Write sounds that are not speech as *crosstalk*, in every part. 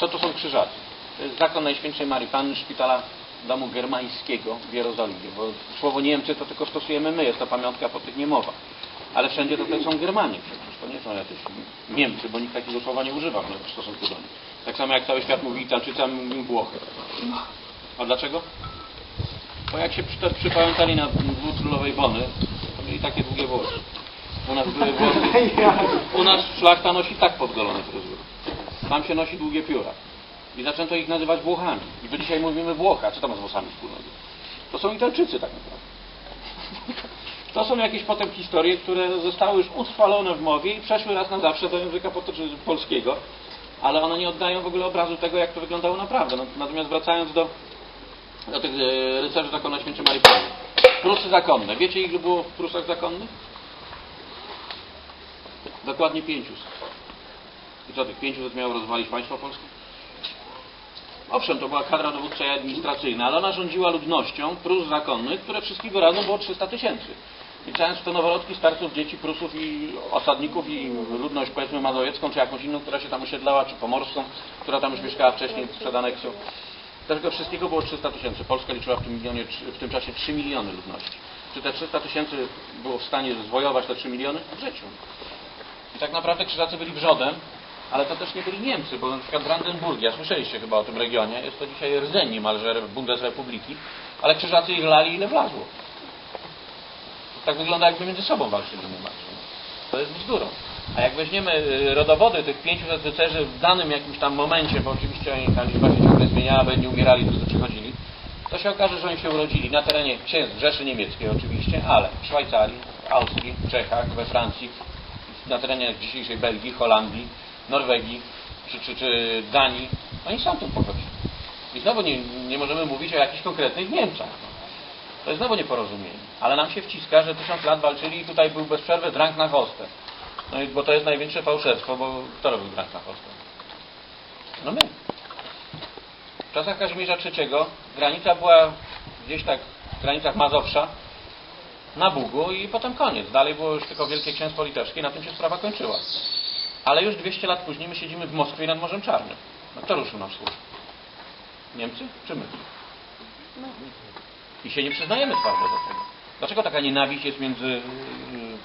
Co to są krzyżacy? To jest zakon Najświętszej Marii Panny Szpitala Domu Germańskiego w Jerozolimie, bo słowo Niemcy to tylko stosujemy my, jest to pamiątka po tych niemowa. Ale wszędzie to, to są Germanie przecież, to nie są jacyś Niemcy, bo nikt takiego słowa nie używa w stosunku do nich. Tak samo jak cały świat mówi Italczycy, a my mówimy Włochy. A dlaczego? Bo jak się przy, przypamiętali na dwu królowej Bony, to mieli takie długie włosy. U nas były włosy. *laughs* U nas szlachta nosi tak podgolone fryzury. Tam się nosi długie pióra. I zaczęto ich nazywać Włochami. I do dzisiaj mówimy Włocha. Co to ma z włosami wspólnego? To są Italczycy tak naprawdę. *laughs* To są jakieś potem historie, które zostały już utrwalone w mowie i przeszły raz na zawsze do języka polskiego, ale one nie oddają w ogóle obrazu tego, jak to wyglądało naprawdę. No, Natomiast wracając do, do tych e, rycerzy zakonu Świętej Marii Panny. Prusy zakonne. Wiecie, ile było w Prusach zakonnych? Dokładnie 500. I co, tych 500 miało rozwalić państwo polskie? Owszem, to była kadra dowódcza i administracyjna, ale ona rządziła ludnością Prus zakonnych, które wszystkiego razem było 300 tysięcy. Liczając w to noworodki starców, dzieci Prusów i osadników i ludność powiedzmy mazowiecką, czy jakąś inną, która się tam osiedlała, czy pomorską, która tam już mieszkała wcześniej przed aneksją. Tego wszystkiego było 300 tysięcy. Polska liczyła w tym, milionie, w tym czasie 3 miliony ludności. Czy te 300 tysięcy było w stanie zwojować te 3 miliony? W życiu. I tak naprawdę krzyżacy byli wrzodem, ale to też nie byli Niemcy, bo na przykład Brandenburgia, słyszeliście chyba o tym regionie, jest to dzisiaj rdzeń niemalże Bundesrepubliki, ale krzyżacy ich lali ile wlazło. Tak wygląda jakby między sobą walczyli niemalże. To jest bzdurą. A jak weźmiemy y, rodowody tych 500 rycerzy w danym jakimś tam momencie, bo oczywiście oni ta liczba się ciągle zmieniała, bo nie umierali, to przychodzili, to się okaże, że oni się urodzili na terenie księstw Rzeszy Niemieckiej oczywiście, ale w Szwajcarii, w Austrii, w Czechach, we Francji, na terenie dzisiejszej Belgii, Holandii, Norwegii czy, czy, czy Danii. Oni są tu pochodzili. I znowu nie, nie możemy mówić o jakichś konkretnych Niemcach. To jest znowu nieporozumienie. Ale nam się wciska, że tysiąc lat walczyli i tutaj był bez przerwy drank na hostę. No i bo to jest największe fałszerstwo, bo kto robił drank na hostę? No my. W czasach Kazimierza III granica była gdzieś tak w granicach Mazowsza na Bugu i potem koniec. Dalej było już tylko Wielkie Księstwo Litewskie i na tym się sprawa kończyła. Ale już 200 lat później my siedzimy w Moskwie nad Morzem Czarnym. No kto ruszył na wschód? Niemcy czy my? I się nie przyznajemy twardo do tego. Dlaczego taka nienawiść jest między yy,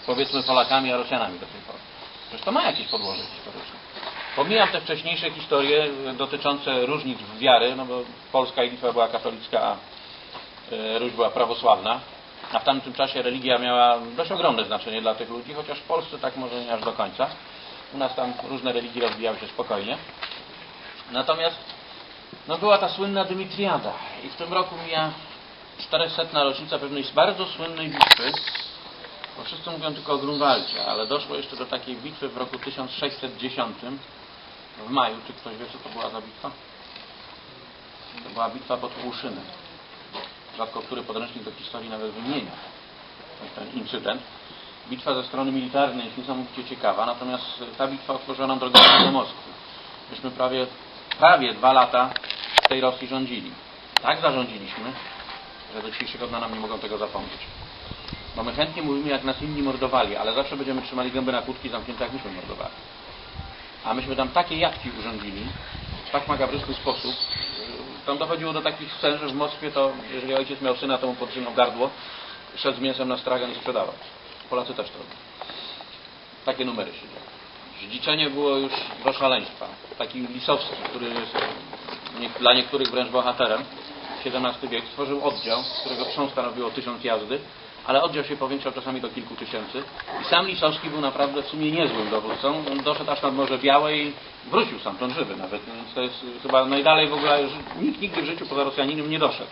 powiedzmy Polakami a Rosjanami do tej pory? Przecież to ma jakieś podłoże historyczne. Pomijam te wcześniejsze historie dotyczące różnic w wiary, no bo Polska i Litwa była katolicka, a yy, Ruś była prawosławna. A w tamtym czasie religia miała dość ogromne znaczenie dla tych ludzi, chociaż w Polsce tak może nie aż do końca. U nas tam różne religie rozwijały się spokojnie. Natomiast no była ta słynna Dymitriada i w tym roku mija 400. rocznica pewnej bardzo słynnej bitwy, bo wszyscy mówią tylko o Grunwaldzie, ale doszło jeszcze do takiej bitwy w roku 1610 w maju. Czy ktoś wie, co to była za bitwa? To była bitwa pod. Rzadko który podręcznik do historii nawet wymienia ten incydent. Bitwa ze strony militarnej jest niesamowicie ciekawa, natomiast ta bitwa otworzyła nam drogę do Moskwy. Myśmy prawie, prawie dwa lata w tej Rosji rządzili. Tak zarządziliśmy, że do dzisiejszego dnia nam nie mogą tego zapomnieć. Bo my chętnie mówimy, jak nas inni mordowali, ale zawsze będziemy trzymali gębę na kłódki zamknięte, jak myśmy mordowali. A myśmy tam takie jatki urządzili, w tak makabryczny sposób. Tam dochodziło do takich scen, że w Moskwie to, jeżeli ojciec miał syna, to mu podtrzymał gardło, szedł z mięsem na stragan i sprzedawał. Polacy też to robią. Takie numery się dzieją. Zdziczenie było już do szaleństwa. Taki Lisowski, który jest dla niektórych wręcz bohaterem, XVII wiek, stworzył oddział, którego trzon stanowiło tysiąc jazdy, ale oddział się powiększał czasami do kilku tysięcy. I sam Lisowski był naprawdę w sumie niezłym dowódcą. On doszedł aż nad Morze Białe i wrócił stamtąd żywy nawet. Więc to jest chyba najdalej w ogóle, nikt nigdy w życiu poza Rosjaninem nie doszedł.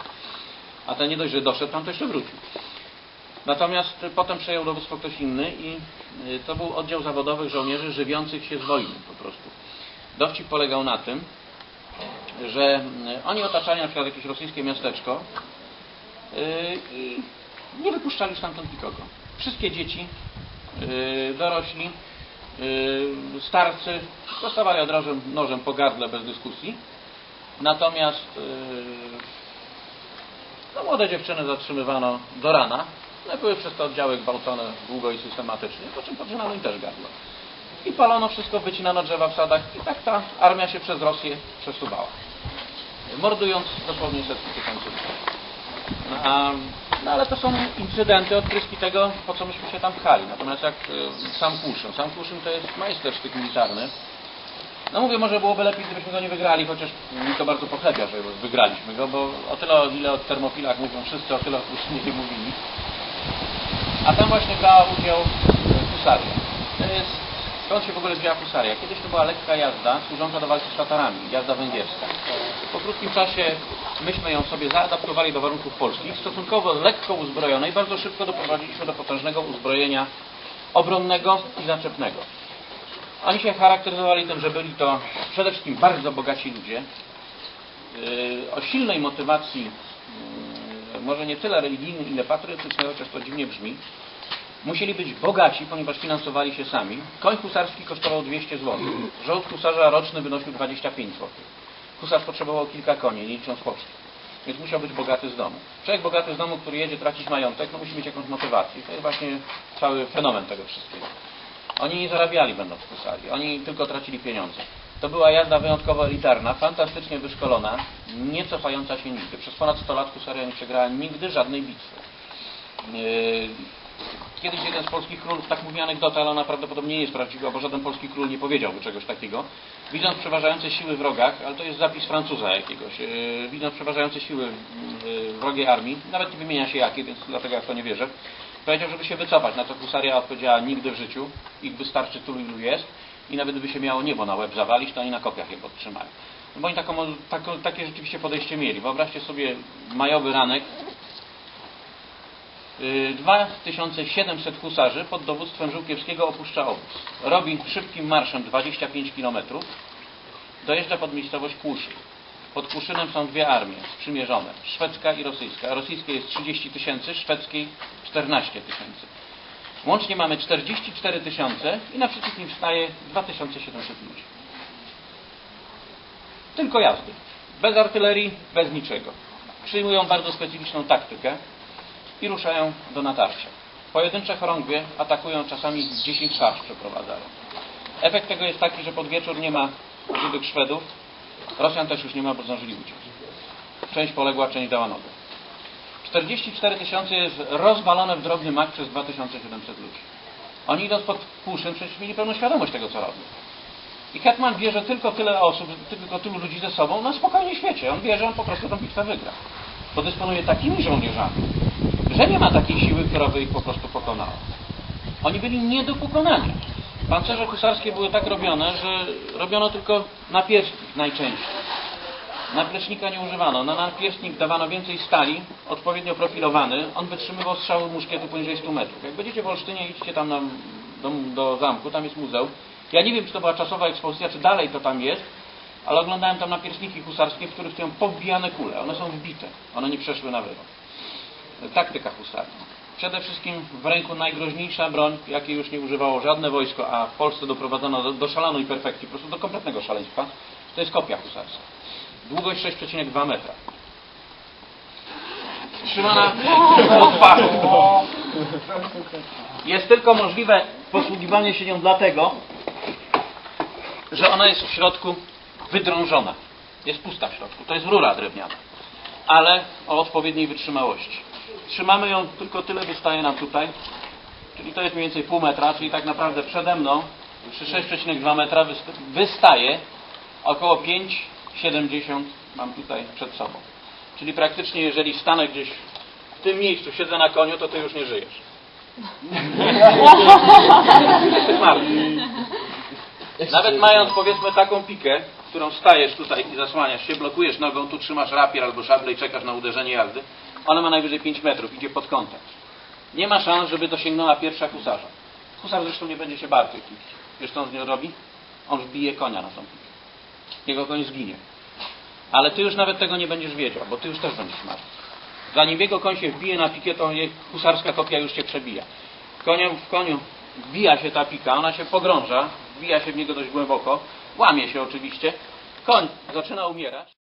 A ten nie dość, że doszedł, tam to jeszcze wrócił. Natomiast potem przejął dowództwo ktoś inny i y, to był oddział zawodowych żołnierzy żywiących się z wojny po prostu. Dowcip polegał na tym, że y, oni otaczali na przykład jakieś rosyjskie miasteczko y, i nie wypuszczali stamtąd nikogo. Wszystkie dzieci, dorośli, starcy dostawali od razu nożem po gardle bez dyskusji. Natomiast no, młode dziewczyny zatrzymywano do rana, no były przez te oddziały gwałcone długo i systematycznie, po czym podrzynano im też gardło. i palono wszystko, wycinano drzewa w sadach i tak ta armia się przez Rosję przesuwała. Mordując dosłownie setki tysięcy ludzi. No, no ale to są incydenty, odpryski tego, po co myśmy się tam pchali. Natomiast jak y, sam Kłuszyn. Sam Kłuszyn to jest majstersztyk militarny. No mówię, może byłoby lepiej, gdybyśmy go nie wygrali, chociaż mi to bardzo pochlebia, że wygraliśmy go, bo o tyle, o ile o termofilach mówią wszyscy, o tyle o Kłuszynie nie mówili. A tam właśnie brała udział y, husaria. To jest, skąd się w ogóle wzięła husaria? Kiedyś to była lekka jazda służąca do walki z Tatarami, jazda węgierska. Po krótkim czasie myśmy ją sobie zaadaptowali do warunków polskich, stosunkowo lekko uzbrojonej, bardzo szybko doprowadziliśmy do potężnego uzbrojenia obronnego i zaczepnego. Oni się charakteryzowali tym, że byli to przede wszystkim bardzo bogaci ludzie, yy, o silnej motywacji, może nie tyle religijnej, ile patriotycznej, chociaż to dziwnie brzmi, musieli być bogaci, ponieważ finansowali się sami. Koń husarski kosztował 200 zł. Żołd husarza roczny wynosił 25 zł. Husarz potrzebował kilka koni, nie licząc poczty. Więc musiał być bogaty z domu. Człowiek bogaty z domu, który jedzie tracić majątek, no musi mieć jakąś motywację. To jest właśnie cały fenomen tego wszystkiego. Oni nie zarabiali będąc husari, oni tylko tracili pieniądze. To była jazda wyjątkowo elitarna, fantastycznie wyszkolona, nie cofająca się nigdy. Przez ponad 100 lat husaria nie przegrała nigdy żadnej bitwy. Yy, Kiedyś jeden z polskich królów tak mówi anegdotę, ale ona prawdopodobnie nie jest prawdziwa, bo żaden polski król nie powiedziałby czegoś takiego. Widząc przeważające siły w rogach, ale to jest zapis Francuza jakiegoś, yy, widząc przeważające siły yy, wrogiej armii, nawet nie wymienia się jakie, więc dlatego ja w to nie wierzę, powiedział, żeby się wycofać. Na to husaria odpowiedziała nigdy w życiu, ich wystarczy tylu ilu jest i nawet gdyby się miało niebo na łeb zawalić, to oni na kopiach je podtrzymają. No bo oni taką, takie rzeczywiście podejście mieli. Wyobraźcie sobie majowy ranek, Y, 2700 husarzy pod dowództwem Żółkiewskiego opuszcza obóz. Robi szybkim marszem 25 km. Dojeżdża pod miejscowość Kłuszyn. Pod Kłuszynem są dwie armie sprzymierzone, szwedzka i rosyjska. Rosyjskiej jest 30 tysięcy, szwedzkiej 14 tysięcy. Łącznie mamy 44 tysiące i naprzeciw nim staje 2700 ludzi. Tylko jazdy. Bez artylerii, bez niczego. Przyjmują bardzo specyficzną taktykę i ruszają do natarcia. Pojedyncze chorągwie atakują czasami 10 szarż przeprowadzają. Efekt tego jest taki, że pod wieczór nie ma żywych Szwedów. Rosjan też już nie ma, bo zdążyli uciec. Część poległa, część dała nogę. 44 tysiące jest rozwalone w drobny mak przez 2700 ludzi. Oni idąc pod Kłuszyn przecież mieli pełną świadomość tego, co robią. I Hetman bierze tylko tyle osób, tylko tylu ludzi ze sobą na spokojnie świecie. On wie, że on po prostu tę bitwę wygra. Bo dysponuje takimi żołnierzami, że nie ma takiej siły, która by ich po prostu pokonała. Oni byli nie do pokonania. Pancerze husarskie były tak robione, że robiono tylko napierśnik najczęściej. Naplecznika nie używano. Na napierśnik dawano więcej stali, odpowiednio profilowany. On wytrzymywał strzały muszkietu poniżej 100 metrów. Jak będziecie w Olsztynie, idźcie tam na, do, do zamku, tam jest muzeum. Ja nie wiem, czy to była czasowa ekspozycja, czy dalej to tam jest, ale oglądałem tam napierśniki husarskie, w których stoją powbijane kule. One są wbite. One nie przeszły na wyrok. Taktyka husarii. Przede wszystkim w ręku najgroźniejsza broń, jakiej już nie używało żadne wojsko, a w Polsce doprowadzono do, do szalonej perfekcji, po prostu do kompletnego szaleństwa, to jest kopia husarska. Długość 6,2 metra. Trzymana od fachu. Jest tylko możliwe posługiwanie się nią dlatego, że ona jest w środku wydrążona. Jest pusta w środku. To jest rura drewniana. Ale o odpowiedniej wytrzymałości. Trzymamy ją tylko tyle wystaje nam tutaj. Czyli to jest mniej więcej pół metra, czyli tak naprawdę przede mną przy 6,2 metra wyst- wystaje około 5,70 mam tutaj przed sobą. Czyli praktycznie jeżeli stanę gdzieś w tym miejscu, siedzę na koniu, to ty już nie żyjesz. *laughs* Jesteś martwy. Nawet mając powiedzmy taką pikę, którą stajesz tutaj i zasłaniasz się, blokujesz nogą, tu trzymasz rapier albo szablę i czekasz na uderzenie jazdy, ona ma najwyżej 5 metrów, idzie pod kątem. Nie ma szans, żeby dosięgnęła pierwsza husarza. Husar zresztą nie będzie się bardziej kić. Wiesz co on z nią robi? On wbije konia na tą pikę. Jego koń zginie. Ale ty już nawet tego nie będziesz wiedział, bo ty już też będziesz martwy. Zanim jego koń się wbije na pikę, to husarska kopia już cię przebija. Koniem, w koniu wbija się ta pika, ona się pogrąża, wbija się w niego dość głęboko, łamie się oczywiście. Koń zaczyna umierać.